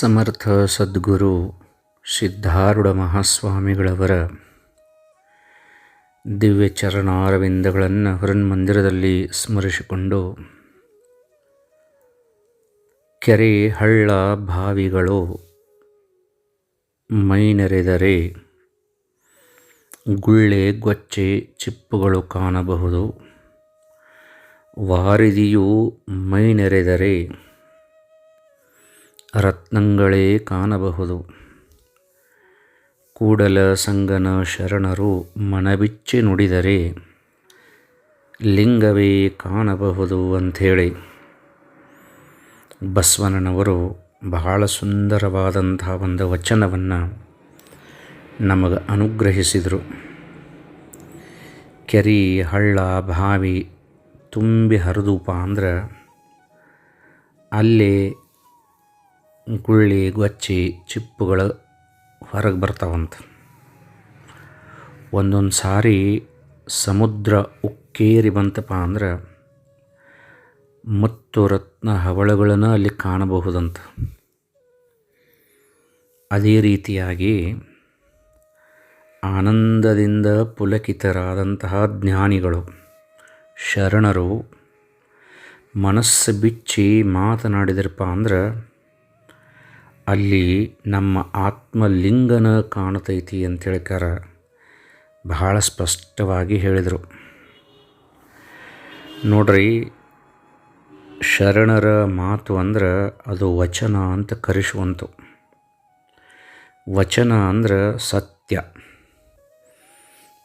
ಸಮರ್ಥ ಸದ್ಗುರು ಸಿದ್ಧಾರೂಢ ಮಹಾಸ್ವಾಮಿಗಳವರ ದಿವ್ಯ ಚರಣಾರವಿಂದಗಳನ್ನು ಹೊರನ್ಮಂದಿರದಲ್ಲಿ ಸ್ಮರಿಸಿಕೊಂಡು, ಕೆರೆ ಹಳ್ಳ ಬಾವಿಗಳು ಮೈನೆರೆದರೆ ಗುಳ್ಳೆ ಗೊಚ್ಚೆ ಚಿಪ್ಪುಗಳು ಕಾಣಬಹುದು, ವಾರಿದಿಯು ಮೈನೆರೆದರೆ ರತ್ನಗಳೇ ಕಾಣಬಹುದು. ಕೂಡಲ ಸಂಗನ ಶರಣರು ಮನಬಿಚ್ಚಿ ನುಡಿದರೆ ಲಿಂಗವೇ ಕಾಣಬಹುದು ಅಂಥೇಳಿ. ಬಸವಣ್ಣನವರು ಬಹಳ ಸುಂದರವಾದಂಥ ಒಂದು ವಚನವನ್ನು ನಮಗೆ ಅನುಗ್ರಹಿಸಿದರು. ಕೆರಿ ಹಳ್ಳ ಬಾವಿ ತುಂಬಿ ಹರಿದೂಪ ಅಂದ್ರೆ ಅಲ್ಲಿ ಗುಳ್ಳಿ ಗೊಚ್ಚಿ, ಚಿಪ್ಪುಗಳು ಹೊರಗೆ ಬರ್ತಾವಂತ. ಒಂದೊಂದು ಸಾರಿ ಸಮುದ್ರ ಉಕ್ಕೇರಿ ಬಂತಪ್ಪ ಅಂದ್ರೆ ಮತ್ತು ರತ್ನ ಹವಳಗಳನ್ನು ಅಲ್ಲಿ ಕಾಣಬಹುದಂತ. ಅದೇ ರೀತಿಯಾಗಿ ಆನಂದದಿಂದ ಪುಲಕಿತರಾದಂತಹ ಜ್ಞಾನಿಗಳು, ಶರಣರು ಮನಸ್ಸು ಬಿಚ್ಚಿ ಮಾತನಾಡಿದ್ರಪ್ಪ ಅಂದ್ರೆ ಅಲ್ಲಿ ನಮ್ಮ ಆತ್ಮಲಿಂಗನ ಕಾಣತೈತಿ ಅಂತ ಹೇಳ್ಕಾರ ಬಹಳ ಸ್ಪಷ್ಟವಾಗಿ ಹೇಳಿದರು. ನೋಡ್ರಿ, ಶರಣರ ಮಾತು ಅಂದ್ರೆ ಅದು ವಚನ ಅಂತ ಕರೆಸುವಂತು. ವಚನ ಅಂದ್ರೆ ಸತ್ಯ.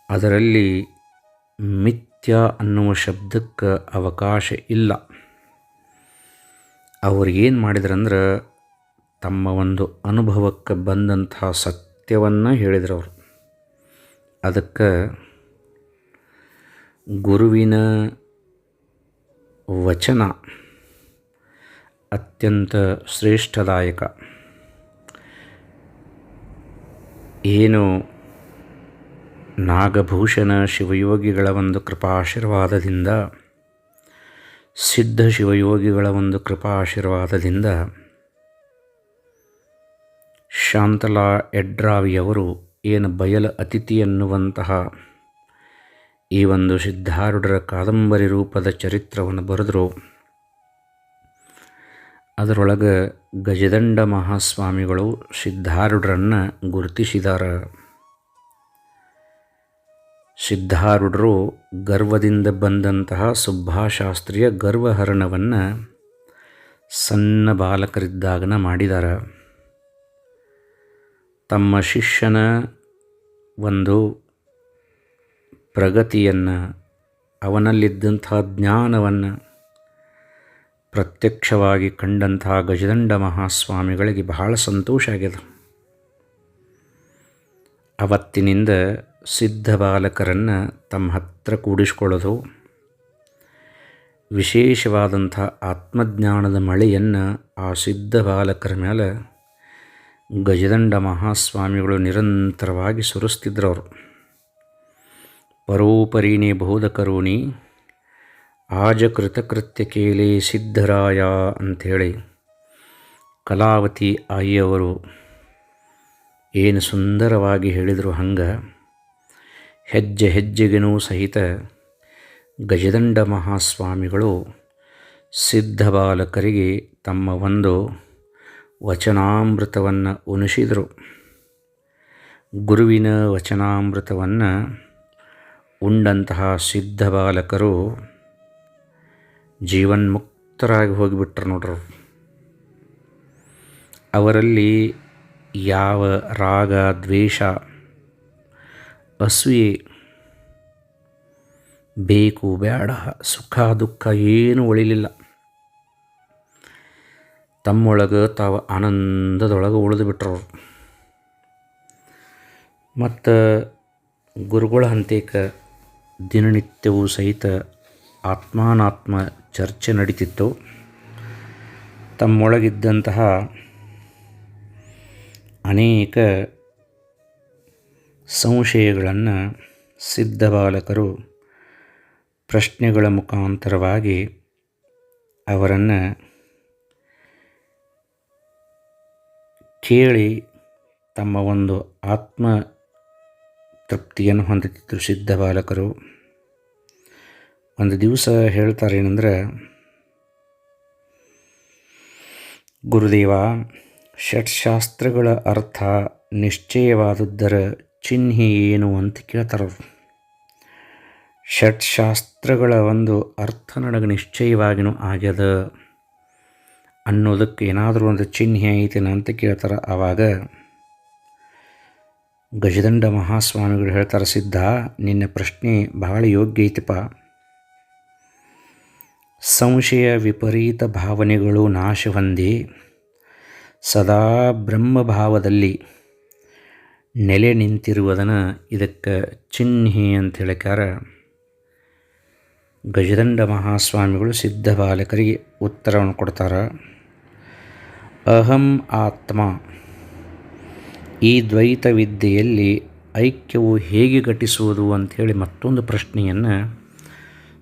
ಅದರಲ್ಲಿ ಮಿಥ್ಯ ಅನ್ನುವ ಶಬ್ದಕ್ಕೆ ಅವಕಾಶ ಇಲ್ಲ. ಅವ್ರು ಏನು ಮಾಡಿದ್ರಂದ್ರೆ ತಮ್ಮ ಒಂದು ಅನುಭವಕ್ಕೆ ಬಂದಂತಹ ಸತ್ಯವನ್ನು ಹೇಳಿದರು ಅವರು. ಅದಕ್ಕೆ ಗುರುವಿನ ವಚನ ಅತ್ಯಂತ ಶ್ರೇಷ್ಠದಾಯಕ. ಏನು ನಾಗಭೂಷಣ ಶಿವಯೋಗಿಗಳ ಒಂದು ಕೃಪಾಶೀರ್ವಾದದಿಂದ, ಸಿದ್ಧ ಶಿವಯೋಗಿಗಳ ಒಂದು ಕೃಪಾಶೀರ್ವಾದದಿಂದ ಶಾಂತಲಾ ಎಡ್ರಾವಿಯವರು ಏನು ಬಯಲ ಅತಿಥಿ ಎನ್ನುವಂತಹ ಈ ಒಂದು ಸಿದ್ಧಾರೂಢರ ಕಾದಂಬರಿ ರೂಪದ ಚರಿತ್ರವನ್ನು ಬರೆದರು. ಅದರೊಳಗೆ ಗಜದಂಡ ಮಹಾಸ್ವಾಮಿಗಳು ಸಿದ್ಧಾರೂಢರನ್ನು ಗುರುತಿಸಿದ್ದಾರೆ ಸಿದ್ಧಾರೂಢರು ಗರ್ವದಿಂದ ಬಂದಂತಹ ಸುಬ್ಬಾಶಾಸ್ತ್ರೀಯ ಗರ್ವಹರಣವನ್ನು ಸಣ್ಣ ಬಾಲಕರಿದ್ದಾಗನ ಮಾಡಿದ್ದಾರೆ ತಮ್ಮ ಶಿಷ್ಯನ ಒಂದು ಪ್ರಗತಿಯನ್ನು, ಅವನಲ್ಲಿದ್ದಂಥ ಜ್ಞಾನವನ್ನು ಪ್ರತ್ಯಕ್ಷವಾಗಿ ಕಂಡಂತಹ ಗಜದಂಡ ಮಹಾಸ್ವಾಮಿಗಳಿಗೆ ಬಹಳ ಸಂತೋಷ ಆಗಿದೆ ಅವತ್ತಿನಿಂದ ಸಿದ್ಧ ಬಾಲಕರನ್ನು ತಮ್ಮ ಹತ್ರ ಕೂಡಿಸ್ಕೊಳ್ಳೋದು, ವಿಶೇಷವಾದಂಥ ಆತ್ಮಜ್ಞಾನದ ಮಳೆಯನ್ನು ಆ ಸಿದ್ಧ ಬಾಲಕರ ಮೇಲೆ ಗಜದಂಡ ಮಹಾಸ್ವಾಮಿಗಳು ನಿರಂತರವಾಗಿ ಸುರಿಸ್ತಿದ್ರವರು. ಪರೋಪರೀಣಿ ಆಜ ಕೃತಕೃತ್ಯ ಕೇಳಿ ಸಿದ್ಧರಾಯ ಅಂಥೇಳಿ ಕಲಾವತಿ ಆಯಿಯವರು ಏನು ಸುಂದರವಾಗಿ ಹೇಳಿದರು ಹಂಗೆ, ಹೆಜ್ಜೆ ಹೆಜ್ಜೆಗೆನೂ ಸಹಿತ ಗಜದಂಡ ಮಹಾಸ್ವಾಮಿಗಳು ಸಿದ್ಧ ಬಾಲಕರಿಗೆ ತಮ್ಮ ಒಂದು ವಚನಾಮೃತವನ್ನು ಉಣಿಸಿದರು. ಗುರುವಿನ ವಚನಾಮೃತವನ್ನು ಉಂಡಂತಹ ಸಿದ್ಧ ಬಾಲಕರು ಜೀವನ್ಮುಕ್ತರಾಗಿ ಹೋಗಿಬಿಟ್ರು ನೋಡ್ರು. ಅವರಲ್ಲಿ ಯಾವ ರಾಗ, ದ್ವೇಷ, ಅಸೂಯೆ ಬೇಕು, ಬೇಡ, ಸುಖ, ದುಃಖ ಏನೂ ಉಳಿಲಿಲ್ಲ. ತಮ್ಮೊಳಗೆ ತಾವು ಆನಂದದೊಳಗೆ ಉಳಿದು ಬಿಟ್ಟರು ಮತ್ತು ಗುರುಗಳ ಹಂತೇಕ ದಿನನಿತ್ಯವೂ ಸಹಿತ ಆತ್ಮಾನಾತ್ಮ ಚರ್ಚೆ ನಡೀತಿತ್ತು. ತಮ್ಮೊಳಗಿದ್ದಂತಹ ಅನೇಕ ಸಂಶಯಗಳನ್ನು ಸಿದ್ಧ ಬಾಲಕರು ಪ್ರಶ್ನೆಗಳ ಮುಖಾಂತರವಾಗಿ ಅವರನ್ನು ಕೇಳಿ ತಮ್ಮ ಒಂದು ಆತ್ಮ ತೃಪ್ತಿಯನ್ನು ಹೊಂದುತ್ತಿದ್ದರು ಸಿದ್ಧ ಬಾಲಕರು. ಒಂದು ದಿವಸ ಹೇಳ್ತಾರೆ ಏನಂದ್ರೆ ಗುರುದೇವ, ಷಟ್ಶಾಸ್ತ್ರಗಳ ಅರ್ಥ ನಿಶ್ಚಯವಾದದ್ದರ ಚಿಹ್ನೆ ಏನು ಅಂತ ಕೇಳ್ತಾರೆ. ಷಟ್ಶಾಸ್ತ್ರಗಳ ಒಂದು ಅರ್ಥ ನನಗೆ ನಿಶ್ಚಯವಾಗಿಯೂ ಆಗ್ಯದ. ಅನ್ನೋದಕ್ಕೆ ಏನಾದರೂ ಒಂದು ಚಿಹ್ನೆ ಐತೇನ ಅಂತ ಕೇಳ್ತಾರೆ. ಆವಾಗ ಗಜದಂಡ ಮಹಾಸ್ವಾಮಿಗಳು ಹೇಳ್ತಾರೆ, ಸಿದ್ಧ, ನಿನ್ನ ಪ್ರಶ್ನೆ ಬಹಳ ಯೋಗ್ಯ ಐತಪ್ಪ. ಸಂಶಯ ವಿಪರೀತ ಭಾವನೆಗಳು ನಾಶ ಹೊಂದಿ ಸದಾ ಬ್ರಹ್ಮಭಾವದಲ್ಲಿ ನೆಲೆ ನಿಂತಿರುವುದನ್ನು ಇದಕ್ಕೆ ಚಿಹ್ನೆ ಅಂತ ಹೇಳಿಕಾರ ಗಜದಂಡ ಮಹಾಸ್ವಾಮಿಗಳು ಸಿದ್ಧ ಬಾಲಕರಿಗೆ ಉತ್ತರವನ್ನು ಕೊಡ್ತಾರೆ. ಅಹಂ ಆತ್ಮ. ಈ ದ್ವೈತ ವಿದ್ಯೆಯಲ್ಲಿ ಐಕ್ಯವು ಹೇಗೆ ಘಟಿಸುವುದು ಅಂಥೇಳಿ ಮತ್ತೊಂದು ಪ್ರಶ್ನೆಯನ್ನು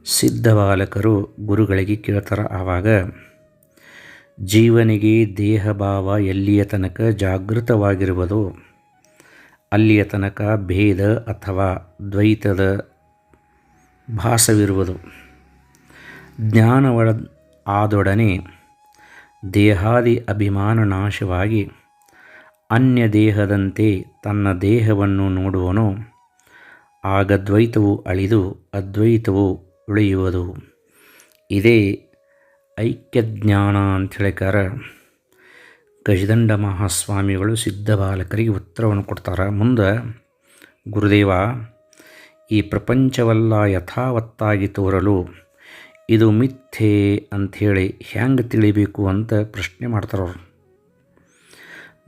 ಸಿದ್ಧ ಬಾಲಕರು ಗುರುಗಳಿಗೆ ಕೇಳ್ತಾರೆ. ಆವಾಗ ಜೀವನಿಗೆ ದೇಹಭಾವ ಎಲ್ಲಿಯ ತನಕ ಜಾಗೃತವಾಗಿರುವುದು ಅಲ್ಲಿಯ ತನಕ ಭೇದ ಅಥವಾ ದ್ವೈತದ ಭಾಸವಿರುವುದು. ಜ್ಞಾನವಳ ಆದೊಡನೆ ದೇಹಾದಿ ಅಭಿಮಾನ ನಾಶವಾಗಿ ಅನ್ಯ ದೇಹದಂತೆ ತನ್ನ ದೇಹವನ್ನು ನೋಡುವನು. ಆಗ ದ್ವೈತವು ಅಳಿದು ಅದ್ವೈತವು ಉಳಿಯುವುದು. ಇದೇ ಐಕ್ಯಜ್ಞಾನ ಅಂಥೇಳಿಕಾರ. ಗಜದಂಡ ಮಹಾಸ್ವಾಮಿಗಳು ಸಿದ್ಧ ಬಾಲಕರಿಗೆ ಉತ್ತರವನ್ನು ಕೊಡ್ತಾರೆ. ಮುಂದೆ, ಗುರುದೇವ, ಈ ಪ್ರಪಂಚವಲ್ಲ ಯಥಾವತ್ತಾಗಿ ತೋರಲು ಇದು ಮಿಥ್ಯೆ ಅಂಥೇಳಿ ಹೆಂಗೆ ತಿಳಿಬೇಕು ಅಂತ ಪ್ರಶ್ನೆ ಮಾಡ್ತಾರವ್ರು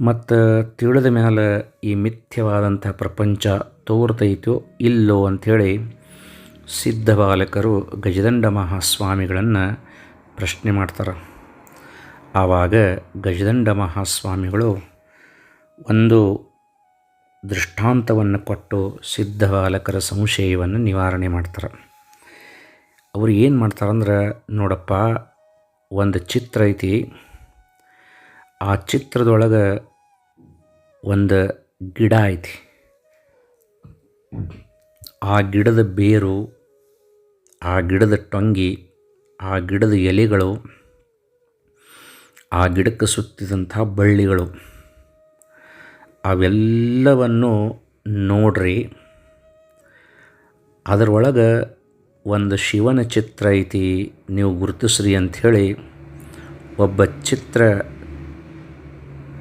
ಮತ್ತು ತಿಳಿದ ಮೇಲೆ ಈ ಮಿಥ್ಯವಾದಂಥ ಪ್ರಪಂಚ ತೋರ್ತೈತೋ ಇಲ್ಲೋ ಅಂಥೇಳಿ ಸಿದ್ಧ ಬಾಲಕರು ಗಜದಂಡ ಮಹಾಸ್ವಾಮಿಗಳನ್ನು ಪ್ರಶ್ನೆ ಮಾಡ್ತಾರೆ. ಆವಾಗ ಗಜದಂಡ ಮಹಾಸ್ವಾಮಿಗಳು ಒಂದು ದೃಷ್ಟಾಂತವನ್ನು ಕೊಟ್ಟು ಸಿದ್ಧ ಬಾಲಕರ ಸಂಶಯವನ್ನು ನಿವಾರಣೆ ಮಾಡ್ತಾರೆ. ಅವರು ಏನು ಮಾಡ್ತಾರಂದ್ರೆ, ನೋಡಪ್ಪ, ಒಂದು ಚಿತ್ರ ಐತಿ. ಆ ಚಿತ್ರದೊಳಗೆ ಒಂದು ಗಿಡ ಐತಿ. ಆ ಗಿಡದ ಬೇರು, ಆ ಗಿಡದ ಟೊಂಗಿ, ಆ ಗಿಡದ ಎಲೆಗಳು, ಆ ಗಿಡಕ್ಕೆ ಸುತ್ತಿದಂಥ ಬಳ್ಳಿಗಳು. ಅವೆಲ್ಲವನ್ನು ನೋಡ್ರಿ, ಅದರೊಳಗೆ ಒಂದು ಶಿವನ ಚಿತ್ರ ಐತಿ, ನೀವು ಗುರುತಿಸ್ರಿ ಅಂಥೇಳಿ ಒಬ್ಬ ಚಿತ್ರ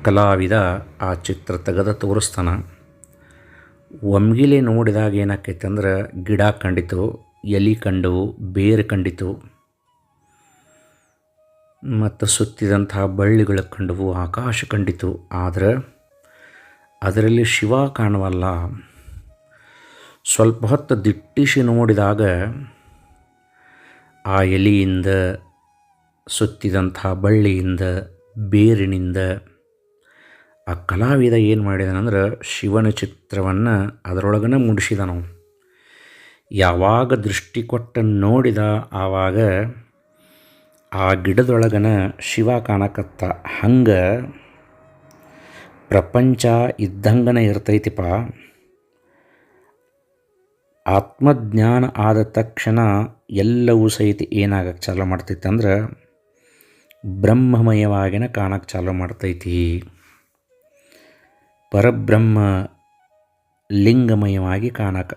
ಕಲಾವಿದ ಆ ಚಿತ್ರ ತೆಗೆದ ತೋರಿಸ್ತಾನೆ. ಒಮ್ಗಿಲೆ ನೋಡಿದಾಗ ಏನಾಕೈತೆ ಅಂದ್ರೆ ಗಿಡ ಕಂಡಿತು, ಎಲೆ ಕಂಡು ಬೇರು ಕಂಡಿತು, ಮತ್ತು ಸುತ್ತಿದಂತಹ ಬಳ್ಳಿಗಳು ಕಂಡವು, ಆಕಾಶ ಕಂಡಿತು. ಆದರೆ ಅದರಲ್ಲಿ ಶಿವ ಕಾಣುವಲ್ಲ. ಸ್ವಲ್ಪ ಹೊತ್ತು ದಿಟ್ಟಿಸಿ ನೋಡಿದಾಗ ಆ ಎಲೆಯಿಂದ ಸುತ್ತಿದಂಥ ಬಳ್ಳಿಯಿಂದ ಬೇರಿನಿಂದ ಆ ಕಲಾವಿದ ಏನು ಮಾಡಿದನಂದ್ರೆ ಶಿವನ ಚಿತ್ರವನ್ನು ಅದರೊಳಗನ ಮೂಡಿಸಿದ ಯಾವಾಗ ದೃಷ್ಟಿ ಕೊಟ್ಟು ನೋಡಿದ ಆವಾಗ ಆ ಗಿಡದೊಳಗನ ಶಿವ ಕಾಣಕತ್ತ. ಹಂಗೆ ಪ್ರಪಂಚ ಇದ್ದಂಗನ ಇರ್ತೈತಿಪ್ಪ ಆತ್ಮಜ್ಞಾನ ಆದ ತಕ್ಷಣ ಎಲ್ಲವೂ ಸಹಿತ ಏನಾಗಕ್ಕೆ ಚಾಲು ಮಾಡ್ತೈತಿ ಅಂದ್ರೆ ಬ್ರಹ್ಮಮಯವಾಗಿನ ಕಾಣಕ್ಕೆ ಚಾಲು ಮಾಡ್ತೈತಿ. ಪರಬ್ರಹ್ಮ ಲಿಂಗಮಯವಾಗಿ ಕಾಣಕ್ಕೆ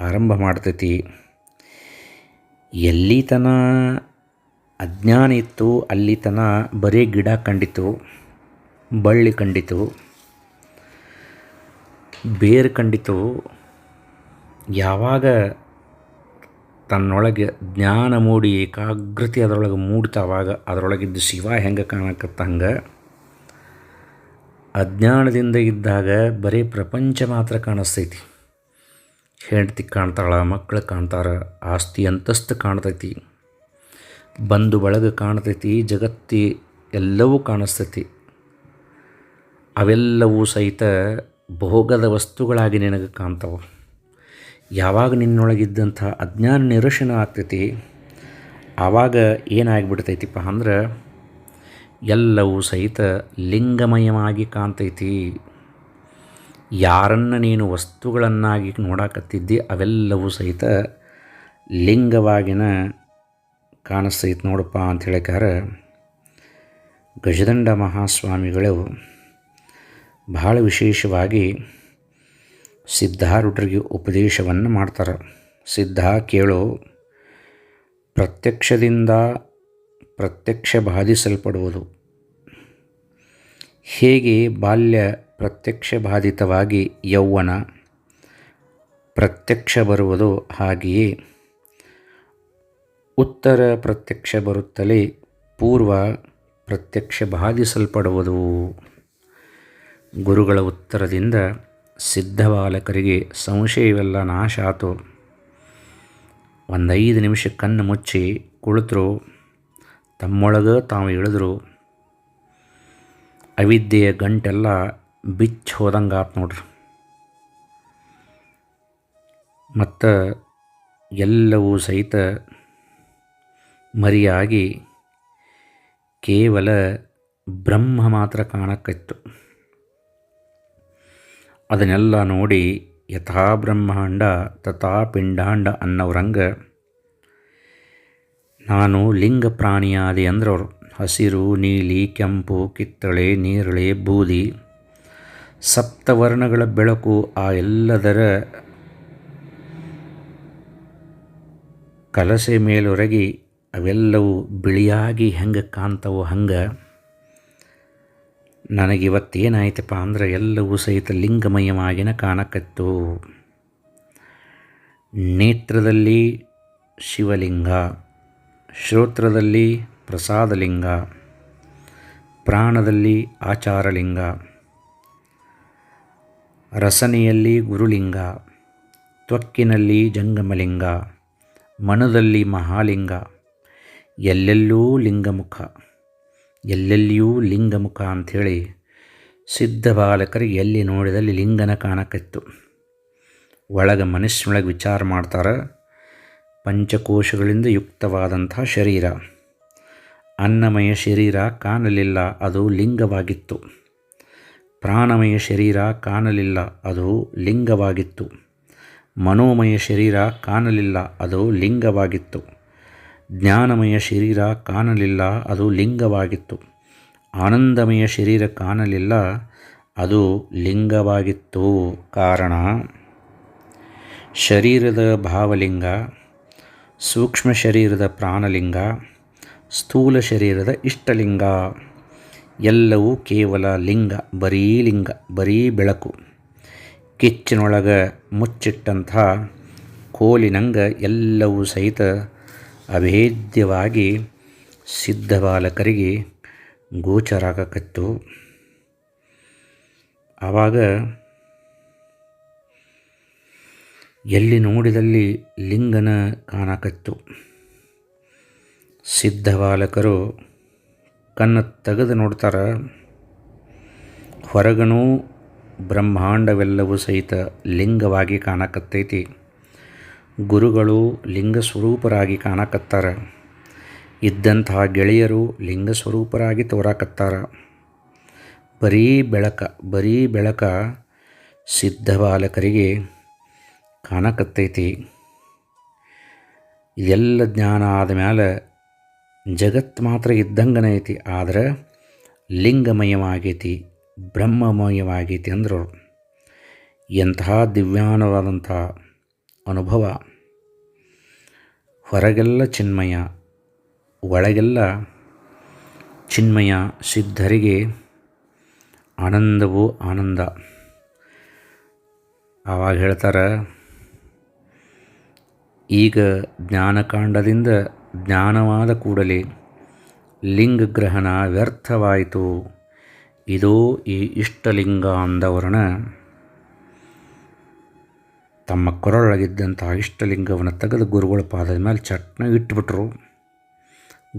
ಆರಂಭ ಮಾಡ್ತೈತಿ. ಎಲ್ಲಿ ತನ ಅಜ್ಞಾನ ಇತ್ತು, ಅಲ್ಲಿ ತನ ಬರೀ ಗಿಡ ಕಂಡಿತು ಬಳ್ಳಿ ಕಂಡಿತು ಬೇರು ಕಂಡಿತು ಯಾವಾಗ ತನ್ನೊಳಗೆ ಜ್ಞಾನ ಮೂಡಿ ಏಕಾಗ್ರತೆ ಅದರೊಳಗೆ ಮೂಡ್ತಾವಾಗ ಅದರೊಳಗಿದ್ದು ಶಿವ ಹೆಂಗೆ ಕಾಣಕತ್ತ ಹಂಗೆ? ಅಜ್ಞಾನದಿಂದ ಇದ್ದಾಗ ಬರೀ ಪ್ರಪಂಚ ಮಾತ್ರ ಕಾಣಿಸ್ತೈತಿ. ಹೆಂಡತಿ ಕಾಣ್ತಾಳ ಮಕ್ಕಳು ಕಾಣ್ತಾರ, ಆಸ್ತಿ ಅಂತಸ್ತು ಕಾಣ್ತೈತಿ. ಬಂಧು ಬಳಗ ಕಾಣ್ತೈತಿ, ಜಗತ್ತಿ ಎಲ್ಲವೂ ಕಾಣಿಸ್ತೈತಿ. ಅವೆಲ್ಲವೂ ಸಹಿತ ಭೋಗದ ವಸ್ತುಗಳಾಗಿ ನಿನಗೆ ಕಾಣ್ತಾವೆ. ಯಾವಾಗ ನಿನ್ನೊಳಗಿದ್ದಂಥ ಅಜ್ಞಾನ ನಿರಶನ ಆಗ್ತೈತಿ, ಆವಾಗ ಏನಾಗಿಬಿಡ್ತೈತಿಪ್ಪ ಅಂದ್ರೆ, ಎಲ್ಲವೂ ಸಹಿತ ಲಿಂಗಮಯವಾಗಿ ಕಾಣ್ತೈತಿ. ಯಾರನ್ನು ನೀನು ವಸ್ತುಗಳನ್ನಾಗಿ ನೋಡಾಕತ್ತಿದ್ದಿ, ಅವೆಲ್ಲವೂ ಸಹಿತ ಲಿಂಗವಾಗಿನ ಕಾಣಿಸ್ತೈತಿ ನೋಡಪ್ಪ ಅಂತ ಹೇಳಿಕಾರ ಗಜದಂಡ ಮಹಾಸ್ವಾಮಿಗಳು ಬಹಳ ವಿಶೇಷವಾಗಿ ಸಿದ್ಧಾರೂಢರಿಗೆ ಉಪದೇಶವನ್ನು ಮಾಡ್ತಾರೆ. ಸಿದ್ಧ ಕೇಳೋ, ಪ್ರತ್ಯಕ್ಷದಿಂದ ಪ್ರತ್ಯಕ್ಷ ಬಾಧಿಸಲ್ಪಡುವುದು. ಹೇಗೆ ಬಾಲ್ಯ ಪ್ರತ್ಯಕ್ಷ ಬಾಧಿತವಾಗಿ ಯೌವನ ಪ್ರತ್ಯಕ್ಷ ಬರುವುದು ಹಾಗೆಯೇ ಉತ್ತರ ಪ್ರತ್ಯಕ್ಷ ಬರುತ್ತಲೇ ಪೂರ್ವ ಪ್ರತ್ಯಕ್ಷ ಬಾಧಿಸಲ್ಪಡುವುದು. ಗುರುಗಳ ಉತ್ತರದಿಂದ ಸಿದ್ಧಬಾಲಕರಿಗೆ ಸಂಶಯವೆಲ್ಲ ನಾಶ ಆತು ಒಂದೈದು ನಿಮಿಷ ಕಣ್ಣು ಮುಚ್ಚಿ ಕುಳಿತರು. ತಮ್ಮೊಳಗೆ ತಾವು ಇಳಿದ್ರು. ಅವಿದ್ಯೆಯ ಗಂಟೆಲ್ಲ ಬಿಚ್ಚಿ ಹೋದಂಗೆ ಆತು ನೋಡ್ರಿ. ಮತ್ತು ಎಲ್ಲವೂ ಸಹಿತ ಮರಿಯಾಗಿ ಕೇವಲ ಬ್ರಹ್ಮ ಮಾತ್ರ ಕಾಣಕ್ಕಿತ್ತು ಅದನ್ನೆಲ್ಲ ನೋಡಿ ಯಥಾ ಬ್ರಹ್ಮಾಂಡ ತಥಾ ಪಿಂಡಾಂಡ ಅನ್ನೋರಂಗ ನಾನು ಲಿಂಗ ಪ್ರಾಣಿಯಾದೆ ಅಂದ್ರವ್ರು. ಹಸಿರು, ನೀಲಿ, ಕೆಂಪು, ಕಿತ್ತಳೆ, ನೀರಳೆ, ಬೂದಿ, ಸಪ್ತವರ್ಣಗಳ ಬೆಳಕು ಆ ಎಲ್ಲದರ ಕಲಸೆ ಮೇಲೊರಗಿ ಅವೆಲ್ಲವೂ ಬಿಳಿಯಾಗಿ ಹೆಂಗೆ ಕಾಣ್ತವೋ ಹಂಗೆ ನನಗಿವತ್ತೇನಾಯ್ತಪ್ಪ ಅಂದ್ರೆ ಎಲ್ಲವೂ ಸಹಿತ ಲಿಂಗಮಯವಾಗಿನ ಕಾಣಕತ್ತು. ನೇತ್ರದಲ್ಲಿ ಶಿವಲಿಂಗ, ಶ್ರೋತ್ರದಲ್ಲಿ ಪ್ರಸಾದಲಿಂಗ, ಪ್ರಾಣದಲ್ಲಿ ಆಚಾರಲಿಂಗ, ರಸನೆಯಲ್ಲಿ ಗುರುಲಿಂಗ, ತ್ವಕ್ಕಿನಲ್ಲಿ ಜಂಗಮಲಿಂಗ, ಮನದಲ್ಲಿ ಮಹಾಲಿಂಗ, ಎಲ್ಲೆಲ್ಲೂ ಲಿಂಗಮುಖ. ಎಲ್ಲೆಲ್ಲಿಯೂ ಲಿಂಗಮುಖ ಅಂಥೇಳಿ ಸಿದ್ಧ ಬಾಲಕರಿಗೆ ಎಲ್ಲಿ ನೋಡಿದಲ್ಲಿ ಲಿಂಗನ ಕಾಣಕತ್ತು ಒಳಗೆ ಮನಸ್ಸಿನೊಳಗೆ ವಿಚಾರ ಮಾಡ್ತಾರೆ, ಪಂಚಕೋಶಗಳಿಂದ ಯುಕ್ತವಾದಂಥ ಶರೀರ. ಅನ್ನಮಯ ಶರೀರ ಕಾಣಲಿಲ್ಲ, ಅದು ಲಿಂಗವಾಗಿತ್ತು. ಪ್ರಾಣಮಯ ಶರೀರ ಕಾಣಲಿಲ್ಲ, ಅದು ಲಿಂಗವಾಗಿತ್ತು. ಮನೋಮಯ ಶರೀರ ಕಾಣಲಿಲ್ಲ, ಅದು ಲಿಂಗವಾಗಿತ್ತು. ಜ್ಞಾನಮಯ ಶರೀರ ಕಾಣಲಿಲ್ಲ, ಅದು ಲಿಂಗವಾಗಿತ್ತು. ಆನಂದಮಯ ಶರೀರ ಕಾಣಲಿಲ್ಲ, ಅದು ಲಿಂಗವಾಗಿತ್ತು. ಕಾರಣ, ಶರೀರದ ಭಾವಲಿಂಗ, ಸೂಕ್ಷ್ಮ ಶರೀರದ ಪ್ರಾಣಲಿಂಗ, ಸ್ಥೂಲ ಶರೀರದ ಇಷ್ಟಲಿಂಗ. ಎಲ್ಲವೂ ಕೇವಲ ಲಿಂಗ, ಬರೀ ಲಿಂಗ, ಬರೀ ಬೆಳಕು. ಕಿಚ್ಚಿನೊಳಗೆ ಮುಚ್ಚಿಟ್ಟಂಥ ಕೋಲಿನಂಗ ಎಲ್ಲವೂ ಸಹಿತ ಅಭೇದ್ಯವಾಗಿ ಸಿದ್ಧ ಬಾಲಕರಿಗೆ ಗೋಚರಾಗಕತ್ತು. ಆವಾಗ ಎಲ್ಲಿ ನೋಡಿದಲ್ಲಿ ಲಿಂಗನ ಕಾಣಕತ್ತು. ಸಿದ್ಧ ಬಾಲಕರು ಕಣ್ಣು ತೆಗೆದು ನೋಡ್ತಾರೆ, ಹೊರಗನೂ ಬ್ರಹ್ಮಾಂಡವೆಲ್ಲವೂ ಸಹಿತ ಲಿಂಗವಾಗಿ ಕಾಣಕತ್ತೈತಿ. ಗುರುಗಳು ಲಿಂಗ ಸ್ವರೂಪರಾಗಿ ಕಾಣಕತ್ತಾರ. ಇದ್ದಂತಹ ಗೆಳೆಯರು ಲಿಂಗ ಸ್ವರೂಪರಾಗಿ ತೋರಾಕತ್ತಾರ. ಬರೀ ಬೆಳಕ ಬರೀ ಬೆಳಕ ಸಿದ್ಧ ಬಾಲಕರಿಗೆ ಕಾಣಕತ್ತೈತಿ. ಇದೆಲ್ಲ ಜ್ಞಾನ ಆದ ಮೇಲೆ ಜಗತ್ತು ಮಾತ್ರ ಇದ್ದಂಗನೈತಿ ಆದ್ರೆ ಲಿಂಗಮಯವಾಗೈತಿ, ಬ್ರಹ್ಮಮಯವಾಗೈತಿ ಅಂದರು. ಎಂತಹ ದಿವ್ಯಾನವಾದಂಥ ಅನುಭವ. ಹೊರಗೆಲ್ಲ ಚಿನ್ಮಯ, ಒಳಗೆಲ್ಲ ಚಿನ್ಮಯ ಸಿದ್ಧರಿಗೆ ಆನಂದವೂ ಆನಂದ. ಆವಾಗ ಹೇಳ್ತಾರೆ, ಈಗ ಜ್ಞಾನಕಾಂಡದಿಂದ ಜ್ಞಾನವಾದ ಕೂಡಲೇ ಲಿಂಗಗ್ರಹಣ ವ್ಯರ್ಥವಾಯಿತು. ಇದೋ ಈ ಇಷ್ಟಲಿಂಗ ಅಂದವರಣ ತಮ್ಮ ಕೊರಳೊಳಗಿದ್ದಂಥ ಇಷ್ಟಲಿಂಗವನ್ನು ತೆಗೆದು ಗುರುಗಳ ಪಾದದ ಮೇಲೆ ಚಟ್ನ ಇಟ್ಬಿಟ್ರು.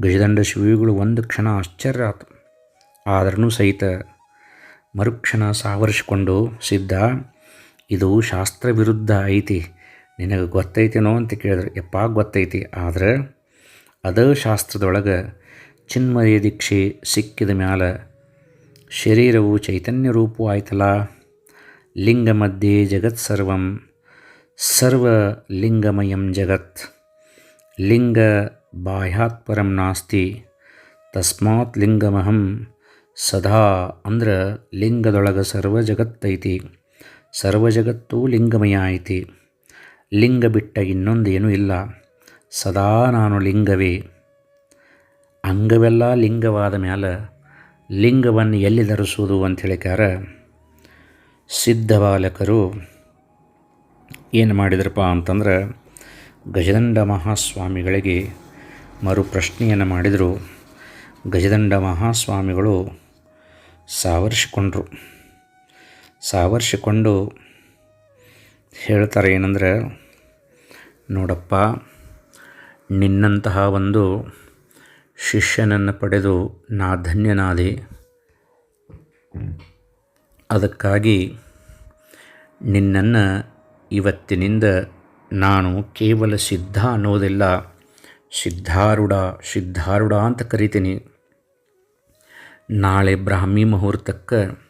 ಗಜದಂಡ ಶಿವಿಗಳು ಒಂದು ಕ್ಷಣ ಆಶ್ಚರ್ಯ ಆತು. ಆದ್ರೂ ಸಹಿತ ಮರುಕ್ಷಣ ಸಾವರಿಸಿಕೊಂಡು ಸಿದ್ಧ, ಇದು ಶಾಸ್ತ್ರ ವಿರುದ್ಧ ಐತಿ. ನಿನಗೆ ಗೊತ್ತೈತೇನೋ ಅಂತ ಕೇಳಿದ್ರು. ಯಪ್ಪ, ಗೊತ್ತೈತಿ. ಆದರೆ ಅದೇ ಶಾಸ್ತ್ರದೊಳಗೆ ಚಿನ್ಮಯ ದೀಕ್ಷೆ ಸಿಕ್ಕಿದ ಮ್ಯಾಲೆ ಶರೀರವು ಚೈತನ್ಯ ರೂಪವೂ ಆಯ್ತಲ್ಲ ಲಿಂಗ ಮಧ್ಯೆ ಜಗತ್ ಸರ್ವಂ ಸರ್ವ ಲಿಂಗಮಯಂ ಜಗತ್. ಲಿಂಗ ಬಾಹ್ಯಾತ್ ಪರಂ ನಾಸ್ತಿ. ತಸ್ಮಾತ್ ಲಿಂಗಮಹಂ ಸದಾ ಅಂದ್ರೆ ಲಿಂಗದೊಳಗೆ ಸರ್ವ ಜಗತ್ತೈತಿ ಸರ್ವ ಜಗತ್ತು ಲಿಂಗಮಯ ಐತಿ ಲಿಂಗ ಬಿಟ್ಟ ಇನ್ನೊಂದೇನೂ ಇಲ್ಲ. ಸದಾ ನಾನು ಲಿಂಗವೇ. ಅಂಗವೆಲ್ಲ ಲಿಂಗವಾದ ಮ್ಯಾಲ ಲಿಂಗವನ್ನು ಎಲ್ಲಿ ಧರಿಸುವುದು ಅಂತ ಹೇಳಿಕಾರ ಸಿದ್ಧಬಾಲಕರು ಏನು ಮಾಡಿದ್ರಪ್ಪ ಅಂತಂದ್ರೆ ಗಜದಂಡ ಮಹಾಸ್ವಾಮಿಗಳಿಗೆ ಮರು ಪ್ರಶ್ನೆಯನ್ನು ಮಾಡಿದರು. ಗಜದಂಡ ಮಹಾಸ್ವಾಮಿಗಳು ಸಾವರ್ಷಿಕೊಂಡ್ರು. ಸಾವರ್ಷಿಕೊಂಡು ಹೇಳ್ತಾರೆ ಏನಂದ್ರೆ, ನೋಡಪ್ಪ, ನಿನ್ನಂತಹ ಒಂದು ಶಿಷ್ಯನನ್ನು ಪಡೆದು ನಾ ಧನ್ಯನಾದೆ. ಅದಕ್ಕಾಗಿ ನಿನ್ನನ್ನು ಇವತ್ತಿನಿಂದ ನಾನು ಕೇವಲ ಸಿದ್ಧ ಅನ್ನೋದಿಲ್ಲ ಸಿದ್ಧಾರೂಢ, ಸಿದ್ಧಾರುಢ ಅಂತ ಕರಿತೀನಿ. ನಾಳೆ ಬ್ರಾಹ್ಮಿ ಮುಹೂರ್ತಕ್ಕೆ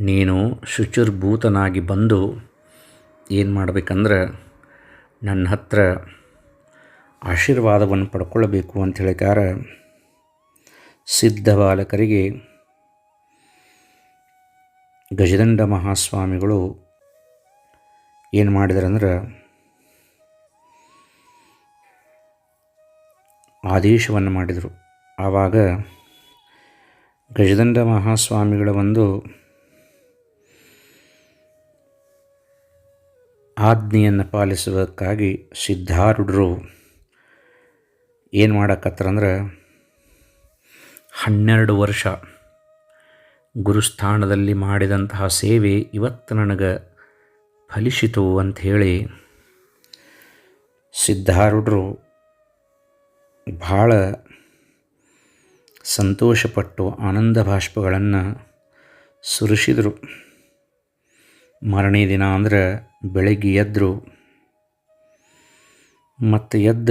ನೀನು ಶುಚಿರ್ಭೂತನಾಗಿ ಬಂದು ಏನು ಮಾಡಬೇಕಂದ್ರೆ ನನ್ನ ಹತ್ರ ಆಶೀರ್ವಾದವನ್ನು ಪಡ್ಕೊಳ್ಬೇಕು ಅಂತ ಹೇಳಿಕಾರ ಸಿದ್ಧ ಬಾಲಕರಿಗೆ ಗಜದಂಡ ಮಹಾಸ್ವಾಮಿಗಳು ಏನು ಮಾಡಿದ್ರಂದ್ರೆ ಆದೇಶವನ್ನು ಮಾಡಿದರು. ಆವಾಗ ಗಜದಂಡ ಮಹಾಸ್ವಾಮಿಗಳ ಒಂದು ಆಜ್ಞೆಯನ್ನು ಪಾಲಿಸುವುದಕ್ಕಾಗಿ ಸಿದ್ಧಾರೂಢರು ಏನು ಮಾಡಕತ್ತರಂದ್ರೆ ಹನ್ನೆರಡು ವರ್ಷ ಗುರುಸ್ಥಾನದಲ್ಲಿ ಮಾಡಿದಂತಹ ಸೇವೆ ಇವತ್ತು ನನಗೆ ಫಲಿಸಿತು ಅಂಥೇಳಿ ಸಿದ್ಧಾರೂಢರು ಭಾಳ ಸಂತೋಷಪಟ್ಟು ಆನಂದ ಬಾಷ್ಪಗಳನ್ನು ಸುರಿಸಿದರು. ಮರನೇ ದಿನ ಅಂದ್ರೆ ಬೆಳಗ್ಗೆ ಎದ್ದರು ಮತ್ತು ಎದ್ದ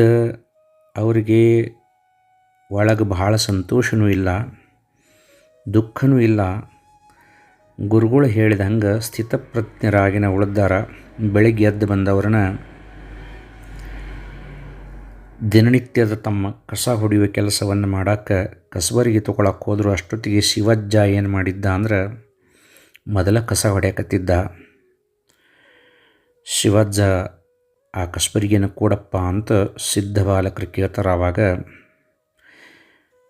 ಅವರಿಗೆ ಒಳಗೆ ಭಾಳ ಸಂತೋಷವೂ ಇಲ್ಲ, ದುಃಖನೂ ಇಲ್ಲ. ಗುರುಗಳು ಹೇಳಿದ ಹಂಗೆ ಸ್ಥಿತಪ್ರಜ್ಞರಾಗಿನ ಉಳಿದಾರ ಬೆಳಿಗ್ಗೆ ಎದ್ದು ಬಂದವ್ರನ್ನ ದಿನನಿತ್ಯದ ತಮ್ಮ ಕಸ ಹೊಡೆಯುವ ಕೆಲಸವನ್ನು ಮಾಡೋಕ್ಕೆ ಕಸಬರಿಗೆ ತೊಗೊಳಕ್ಕೆ ಹೋದರೂ. ಅಷ್ಟೊತ್ತಿಗೆ ಶಿವಜ್ಜ ಏನು ಮಾಡಿದ್ದ ಅಂದ್ರೆ ಮೊದಲ ಕಸ ಹೊಡೆಯಕತ್ತಿದ್ದ. ಶಿವಜ್ಜ, ಆ ಕಸಬರಿಗೇನು ಕೊಡಪ್ಪ ಅಂತ ಸಿದ್ಧ ಬಾಲಕರು ಕೇಳ್ತಾರೆ ಆವಾಗ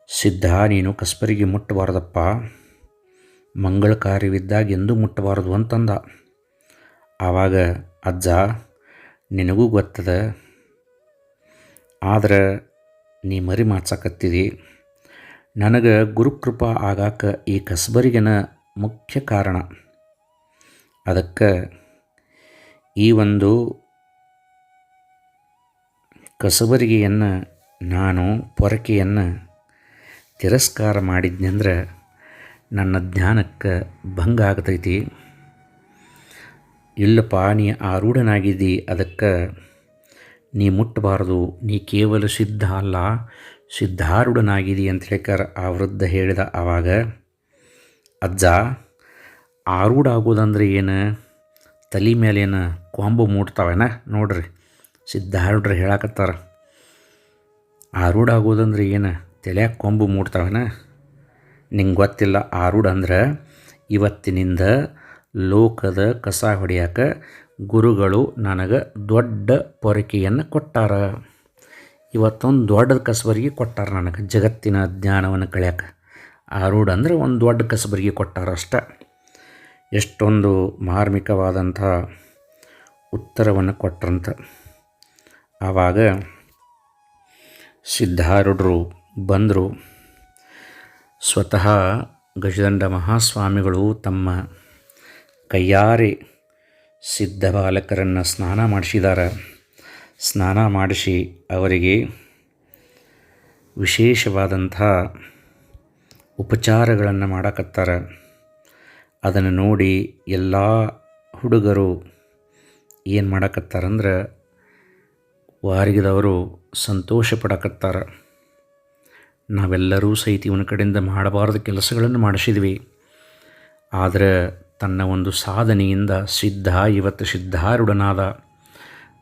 ಸಿದ್ಧ, ನೀನು ಕಸ್ಬರಿಗೆ ಮುಟ್ಟಬಾರ್ದಪ್ಪ. ಮಂಗಳ ಕಾರ್ಯವಿದ್ದಾಗ ಎಂದೂ ಮುಟ್ಟಬಾರದು ಅಂತಂದ. ಆವಾಗ, ಅಜ್ಜ, ನಿನಗೂ ಗೊತ್ತದ? ಆದ್ರೆ, ನೀ ಮರಿ ಮಾಡ್ಸಕತ್ತಿದಿ ನನಗೆ ಗುರುಕೃಪಾ ಆಗಾಕ ಈ ಕಸಬರಿಗಿನ ಮುಖ್ಯ ಕಾರಣ. ಅದಕ್ಕೆ, ಈ ಒಂದು ಕಸಬರಿಗೆಯನ್ನು ನಾನು ಪೊರಕೆಯನ್ನು ತಿರಸ್ಕಾರ ಮಾಡಿದ್ನಂದ್ರೆ ನನ್ನ ಜ್ಞಾನಕ್ಕೆ ಭಂಗ ಆಗ್ತೈತಿ. ಇಲ್ಲಪ್ಪ, ನೀ ಆರೂಢನಾಗಿದ್ದಿ, ಅದಕ್ಕೆ ನೀ ಮುಟ್ಟಬಾರದು. ನೀ ಕೇವಲ ಸಿದ್ಧ ಅಲ್ಲ ಸಿದ್ಧಾರೂಢನಾಗಿದಿ ಅಂತ ಹೇಳಿಕರ ಆ ವೃದ್ಧ ಹೇಳಿದ ಆವಾಗ, ಅಜ್ಜ, ಆರೂಢ ಆಗೋದಂದ್ರೆ ಏನು? ತಲೆ ಮೇಲೇನು ಕೊಂಬು ಮೂಡ್ತಾವೇನ? ನೋಡ್ರಿ, ಸಿದ್ಧಾರೂಢರು ಹೇಳಕತ್ತಾರ. ಆರೂಢ ಆಗೋದಂದ್ರೆ ಏನು? ತಲೆಯಾಗ ಕೊಂಬು ಮೂಡ್ತಾವೇನ? ನಿಂಗೆ ಗೊತ್ತಿಲ್ಲ ಆರೂಢ ಅಂದ್ರೆ ಇವತ್ತಿನಿಂದ ಲೋಕದ ಕಸ ಹೊಡೆಯಕ್ಕೆ ಗುರುಗಳು ನನಗೆ ದೊಡ್ಡ ಪೊರಕೆಯನ್ನು ಕೊಟ್ಟಾರ. ಇವತ್ತೊಂದು ದೊಡ್ಡ ಕಸಬರಿಗೆ ಕೊಟ್ಟಾರ ನನಗೆ ಜಗತ್ತಿನ ಜ್ಞಾನವನ್ನು ಕಳ್ಯಾಕೆ. ಆರೂಢ ಅಂದರೆ ಒಂದು ದೊಡ್ಡ ಕಸಬರಿಗೆ ಕೊಟ್ಟಾರ ಅಷ್ಟೆ. ಎಷ್ಟೊಂದು ಮಾರ್ಮಿಕವಾದಂಥ ಉತ್ತರವನ್ನು ಕೊಟ್ರಂತ. ಆವಾಗ ಸಿದ್ಧಾರೂಢರು ಬಂದರು. ಸ್ವತಃ ಗಜದಂಡ ಮಹಾಸ್ವಾಮಿಗಳು ತಮ್ಮ ಕೈಯಾರೆ ಸಿದ್ಧ ಬಾಲಕರನ್ನು ಸ್ನಾನ ಮಾಡಿಸಿದ್ದಾರೆ ಸ್ನಾನ ಮಾಡಿಸಿ ಅವರಿಗೆ ವಿಶೇಷವಾದಂಥ ಉಪಚಾರಗಳನ್ನು ಮಾಡಕತ್ತಾರೆ. ಅದನ್ನು ನೋಡಿ ಎಲ್ಲ ಹುಡುಗರು ಏನು ಮಾಡಕತ್ತಾರಂದ್ರೆ ವಾರಿಗದವರು ಸಂತೋಷ ಪಡಕತ್ತಾರ. ನಾವೆಲ್ಲರೂ ಸಹಿತ ಇವನ ಕಡೆಯಿಂದ ಮಾಡಬಾರದ ಕೆಲಸಗಳನ್ನು ಮಾಡಿಸಿದ್ವಿ. ಆದರೆ ತನ್ನ ಒಂದು ಸಾಧನೆಯಿಂದ ಸಿದ್ಧ, ಇವತ್ತು ಸಿದ್ಧಾರೂಢನಾದ,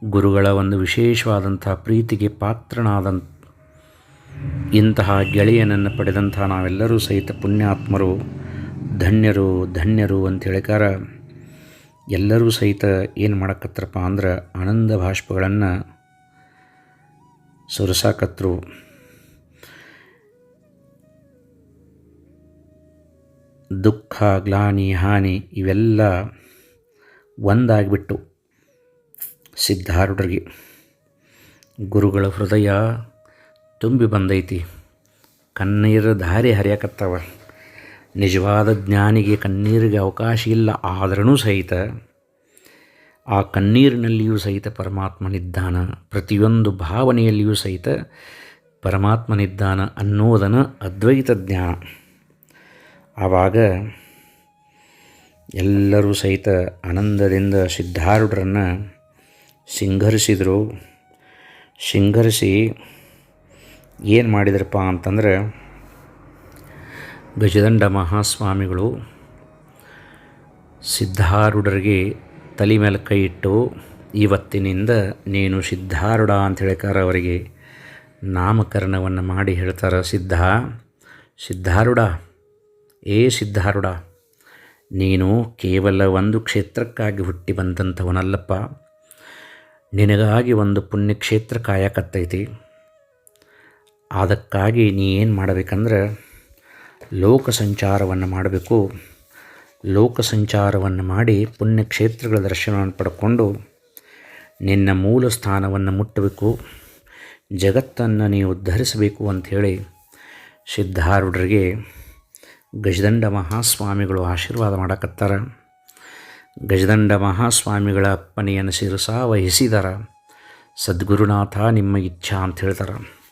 ಗುರುಗಳ ಒಂದು ವಿಶೇಷವಾದಂಥ ಪ್ರೀತಿಗೆ ಪಾತ್ರನಾದ ಇಂತಹ ಗೆಳೆಯನನ್ನು ಪಡೆದಂಥ ನಾವೆಲ್ಲರೂ ಸಹಿತ ಪುಣ್ಯಾತ್ಮರು, ಧನ್ಯರು ಧನ್ಯರು ಅಂತ ಹೇಳಿಕಾರ ಎಲ್ಲರೂ ಸಹಿತ ಏನು ಮಾಡಕತ್ರಪ್ಪ ಅಂದ್ರೆ ಆನಂದ ಭಾಷ್ಪಗಳನ್ನು ಸುರಸಾಕತ್ರು. ದುಃಖ, ಗ್ಲಾನಿ, ಹಾನಿ ಇವೆಲ್ಲ ಒಂದಾಗಿಬಿಟ್ಟು ಸಿದ್ಧಾರೂಢರಿಗೆ. ಗುರುಗಳ ಹೃದಯ ತುಂಬಿ ಬಂದೈತಿ. ಕಣ್ಣೀರು ದಾರಿ ಹರಿಯಕತ್ತವ. ನಿಜವಾದ ಜ್ಞಾನಿಗೆ ಕಣ್ಣೀರಿಗೆ ಅವಕಾಶ ಇಲ್ಲ ಆದ್ರೂ ಸಹಿತ ಆ ಕಣ್ಣೀರಿನಲ್ಲಿಯೂ ಸಹಿತ ಪರಮಾತ್ಮನಿದ್ದಾನ ಪ್ರತಿಯೊಂದು ಭಾವನೆಯಲ್ಲಿಯೂ ಸಹಿತ ಪರಮಾತ್ಮನಿದ್ದಾನ ಅನ್ನೋದನ್ನು ಅದ್ವೈತ ಜ್ಞಾನ. ಆವಾಗ ಎಲ್ಲರೂ ಸಹಿತ ಆನಂದದಿಂದ ಸಿದ್ಧಾರೂಢರನ್ನು ಸಿಂಗರಿಸಿದರು. ಸಿಂಗರಿಸಿ ಏನು ಮಾಡಿದ್ರಪ್ಪ ಅಂತಂದ್ರೆ ಗಜದಂಡ ಮಹಾಸ್ವಾಮಿಗಳು ಸಿದ್ಧಾರೂಢರಿಗೆ ತಲೆ ಮೇಲೆ ಕೈ ಇಟ್ಟು, ಇವತ್ತಿನಿಂದ ನೀನು ಸಿದ್ಧಾರೂಢ ಅಂತ ಹೇಳಿಕಾರ ಅವರಿಗೆ ನಾಮಕರಣವನ್ನು ಮಾಡಿ ಹೇಳ್ತಾರೆ ಸಿದ್ಧ. ಸಿದ್ಧಾರೂಢ ಏ ಸಿದ್ಧಾರುಡ ನೀನು ಕೇವಲ ಒಂದು ಕ್ಷೇತ್ರಕ್ಕಾಗಿ ಹುಟ್ಟಿ ಬಂದಂಥವನಲ್ಲಪ್ಪ. ನಿನಗಾಗಿ ಒಂದು ಪುಣ್ಯಕ್ಷೇತ್ರ ಕಾಯಕತ್ತೈತಿ. ಅದಕ್ಕಾಗಿ ನೀ ಏನು ಮಾಡಬೇಕಂದ್ರೆ ಲೋಕ ಸಂಚಾರವನ್ನು ಮಾಡಬೇಕು. ಲೋಕ ಸಂಚಾರವನ್ನು ಮಾಡಿ ಪುಣ್ಯಕ್ಷೇತ್ರಗಳ ದರ್ಶನವನ್ನು ಪಡ್ಕೊಂಡು ನಿನ್ನ ಮೂಲ ಸ್ಥಾನವನ್ನು ಮುಟ್ಟಬೇಕು. ಜಗತ್ತನ್ನು ನೀವು ಉದ್ಧರಿಸಬೇಕು ಅಂಥೇಳಿ ಸಿದ್ಧಾರೂಢರಿಗೆ ಗಜದಂಡ ಮಹಾಸ್ವಾಮಿಗಳು ಆಶೀರ್ವಾದ ಮಾಡಕತ್ತಾರ. ಗಜದಂಡ ಮಹಾಸ್ವಾಮಿಗಳ ಅಪ್ಪನೆಯನ್ನು ಶಿರಸ ವಹಿಸಿದಾರ. ಸದ್ಗುರುನಾಥ ನಿಮ್ಮ ಇಚ್ಛಾ ಅಂತ ಹೇಳ್ತಾರೆ.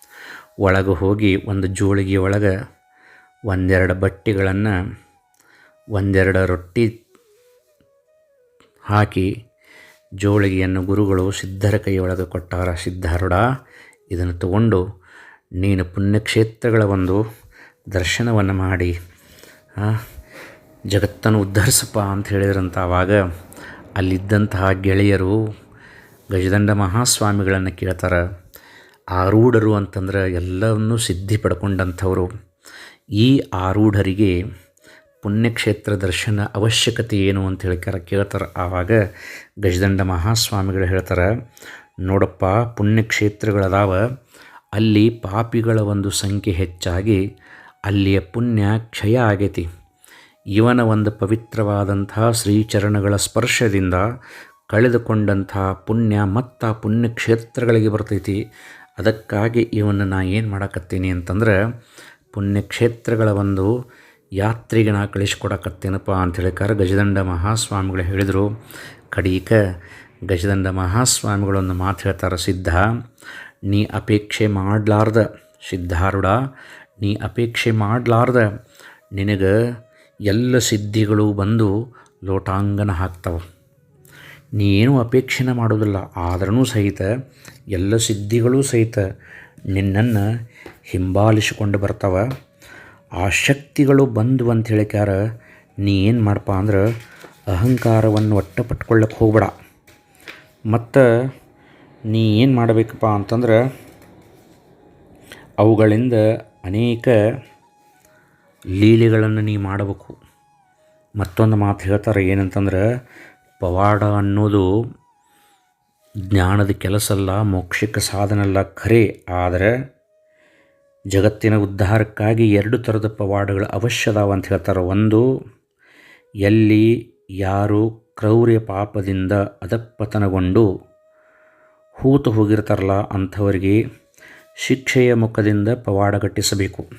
ಒಳಗೆ ಹೋಗಿ ಒಂದು ಜೋಳಿಗೆ ಒಳಗೆ ಒಂದೆರಡು ಬಟ್ಟೆಗಳನ್ನು, ಒಂದೆರಡು ರೊಟ್ಟಿ ಹಾಕಿ ಜೋಳಿಗೆಯನ್ನು ಗುರುಗಳು ಸಿದ್ಧರ ಕೈಯೊಳಗೆ ಕೊಟ್ಟಾರ. ಸಿದ್ಧಾರುಡ ಇದನ್ನು ತಗೊಂಡು ನೀನು ಪುಣ್ಯಕ್ಷೇತ್ರಗಳ ಒಂದು ದರ್ಶನವನ್ನು ಮಾಡಿ. ಜಗತ್ತನ್ನು ಉದ್ಧರಿಸಪ್ಪ ಅಂತ ಹೇಳಿದ್ರಂತ ಆವಾಗ ಅಲ್ಲಿದ್ದಂತಹ ಗೆಳೆಯರು ಗಜದಂಡ ಮಹಾಸ್ವಾಮಿಗಳನ್ನು ಕೇಳ್ತಾರೆ. ಆರೂಢರು ಅಂತಂದ್ರೆ ಎಲ್ಲವನ್ನೂ ಸಿದ್ಧಿ ಪಡ್ಕೊಂಡಂಥವರು. ಈ ಆರೂಢರಿಗೆ ಪುಣ್ಯಕ್ಷೇತ್ರ ದರ್ಶನ ಅವಶ್ಯಕತೆ ಏನು ಅಂತ ಹೇಳ್ಕಾರ ಕೇಳ್ತಾರೆ. ಆವಾಗ ಗಜದಂಡ ಮಹಾಸ್ವಾಮಿಗಳು ಹೇಳ್ತಾರೆ, ನೋಡಪ್ಪ ಪುಣ್ಯಕ್ಷೇತ್ರಗಳದಾವ, ಅಲ್ಲಿ ಪಾಪಿಗಳ ಒಂದು ಸಂಖ್ಯೆ ಹೆಚ್ಚಾಗಿ ಅಲ್ಲಿಯ ಪುಣ್ಯ ಕ್ಷಯ ಆಗೈತಿ. ಇವನ ಒಂದು ಪವಿತ್ರವಾದಂಥ ಶ್ರೀಚರಣಗಳ ಸ್ಪರ್ಶದಿಂದ ಕಳೆದುಕೊಂಡಂಥ ಪುಣ್ಯ ಮತ್ತು ಪುಣ್ಯ ಪುಣ್ಯಕ್ಷೇತ್ರಗಳಿಗೆ ಬರ್ತೈತಿ. ಅದಕ್ಕಾಗಿ ಇವನ್ನು ನಾ ಏನು ಮಾಡಕತ್ತೀನಿ ಅಂತಂದ್ರೆ ಪುಣ್ಯಕ್ಷೇತ್ರಗಳ ಒಂದು ಯಾತ್ರೆಗೆ ನಾ ಕಳಿಸ್ಕೊಡಕತ್ತೇನಪ್ಪ ಅಂತ ಹೇಳಿಕಾರ ಗಜದಂಡ ಮಹಾಸ್ವಾಮಿಗಳು ಹೇಳಿದರು. ಕಡೀಕ ಗಜದಂಡ ಮಹಾಸ್ವಾಮಿಗಳೊಂದು ಮಾತು ಹೇಳ್ತಾರೆ, ಸಿದ್ಧ, ನೀ ಅಪೇಕ್ಷೆ ಮಾಡಲಾರ್ದ, ಸಿದ್ಧಾರೂಢ ನೀ ಅಪೇಕ್ಷೆ ಮಾಡಲಾರ್ದ ನಿನಗೆ ಎಲ್ಲ ಸಿದ್ಧಿಗಳು ಬಂದು ಲೋಟಾಂಗನ ಹಾಕ್ತವೆ. ನೀನು ಅಪೇಕ್ಷೆನ ಮಾಡೋದಿಲ್ಲ ಆದ್ರೂ ಸಹಿತ ಎಲ್ಲ ಸಿದ್ಧಿಗಳೂ ಸಹಿತ ನಿನ್ನನ್ನು ಹಿಂಬಾಲಿಸಿಕೊಂಡು ಬರ್ತಾವೆ. ಆ ಶಕ್ತಿಗಳು ಬಂದು ಅಂತ ಹೇಳಿಕ್ಯಾರ ನೀ ಏನು ಮಾಡಪ್ಪ ಅಂದ್ರೆ ಅಹಂಕಾರವನ್ನು ಒಟ್ಟ ಪಟ್ಕೊಳ್ಳಕ್ಕೆ ಹೋಗ್ಬೇಡ. ಮತ್ತು ನೀ ಏನು ಮಾಡಬೇಕಪ್ಪ ಅಂತಂದ್ರೆ ಅವುಗಳಿಂದ ಅನೇಕ ಲೀಲೆಗಳನ್ನು ನೀ ಮಾಡಬೇಕು. ಮತ್ತೊಂದು ಮಾತು ಹೇಳ್ತಾರೆ ಏನಂತಂದ್ರೆ, ಪವಾಡ ಅನ್ನೋದು ಜ್ಞಾನದ ಕೆಲಸ ಅಲ್ಲ ಮೋಕ್ಷಕ್ಕೆ ಸಾಧನ ಅಲ್ಲ ಖರೆ. ಆದರೆ ಜಗತ್ತಿನ ಉದ್ಧಾರಕ್ಕಾಗಿ ಎರಡು ಥರದ ಪವಾಡಗಳು ಅವಶ್ಯ ಅಂತ ಹೇಳ್ತಾರೆ. ಒಂದು, ಎಲ್ಲಿ ಯಾರು ಕ್ರೌರ್ಯ ಪಾಪದಿಂದ ಅದಪ್ಪತನಗೊಂಡು ಹೂತು ಹೋಗಿರ್ತಾರಲ್ಲ ಅಂಥವರಿಗೆ ಶಿಕ್ಷೆಯ ಮುಖದಿಂದ ಪವಾಡ ಕಟ್ಟಿಸಬೇಕು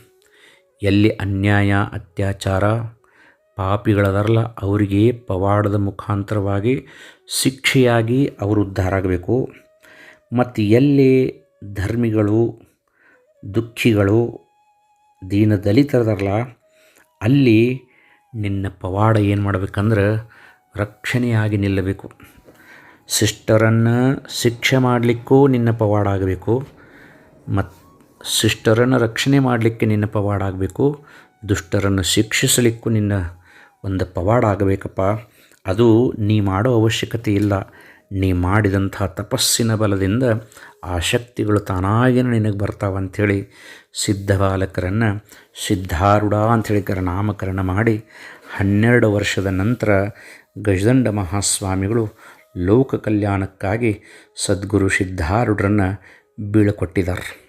ಎಲ್ಲಿ ಅನ್ಯಾಯ, ಅತ್ಯಾಚಾರ ಪಾಪಿಗಳದರಲ್ಲ ಅವರಿಗೆ ಪವಾಡದ ಮುಖಾಂತರವಾಗಿ ಶಿಕ್ಷೆಯಾಗಿ ಅವರು ಉದ್ಧಾರ ಆಗಬೇಕು. ಮತ್ತು ಎಲ್ಲಿ ಧರ್ಮಿಗಳು, ದುಃಖಿಗಳು, ದೀನ ದಲಿತರದರಲ್ಲ ಅಲ್ಲಿ ನಿನ್ನ ಪವಾಡ ಏನು ಮಾಡಬೇಕಂದ್ರೆ ರಕ್ಷಣೆಯಾಗಿ ನಿಲ್ಲಬೇಕು. ಸಿಸ್ಟರನ್ನು ಶಿಕ್ಷೆ ಮಾಡಲಿಕ್ಕೂ ನಿನ್ನ ಪವಾಡ ಆಗಬೇಕು. ಮತ್ತು ಶಿಷ್ಟರನ್ನು ರಕ್ಷಣೆ ಮಾಡಲಿಕ್ಕೆ ನಿನ್ನ ಪವಾಡ ಆಗಬೇಕು ದುಷ್ಟರನ್ನು ಶಿಕ್ಷಿಸಲಿಕ್ಕೂ ನಿನ್ನ ಒಂದು ಪವಾಡ ಆಗಬೇಕಪ್ಪ ಅದು ನೀ ಮಾಡೋ ಅವಶ್ಯಕತೆ ಇಲ್ಲ. ನೀ ಮಾಡಿದಂಥ ತಪಸ್ಸಿನ ಬಲದಿಂದ ಆ ಶಕ್ತಿಗಳು ತಾನಾಗಿನ ನಿನಗೆ ಬರ್ತಾವಂಥೇಳಿ ಸಿದ್ಧಬಾಲಕರನ್ನು ಸಿದ್ಧಾರೂಢ ಅಂಥೇಳಿ ಕರ ನಾಮಕರಣ ಮಾಡಿ ಹನ್ನೆರಡು ವರ್ಷದ ನಂತರ ಗಜದಂಡ ಮಹಾಸ್ವಾಮಿಗಳು ಲೋಕ ಕಲ್ಯಾಣಕ್ಕಾಗಿ ಸದ್ಗುರು ಸಿದ್ಧಾರೂಢರನ್ನು ಬೀಳ್ಕೊಟ್ಟಿದ್ದಾರೆ.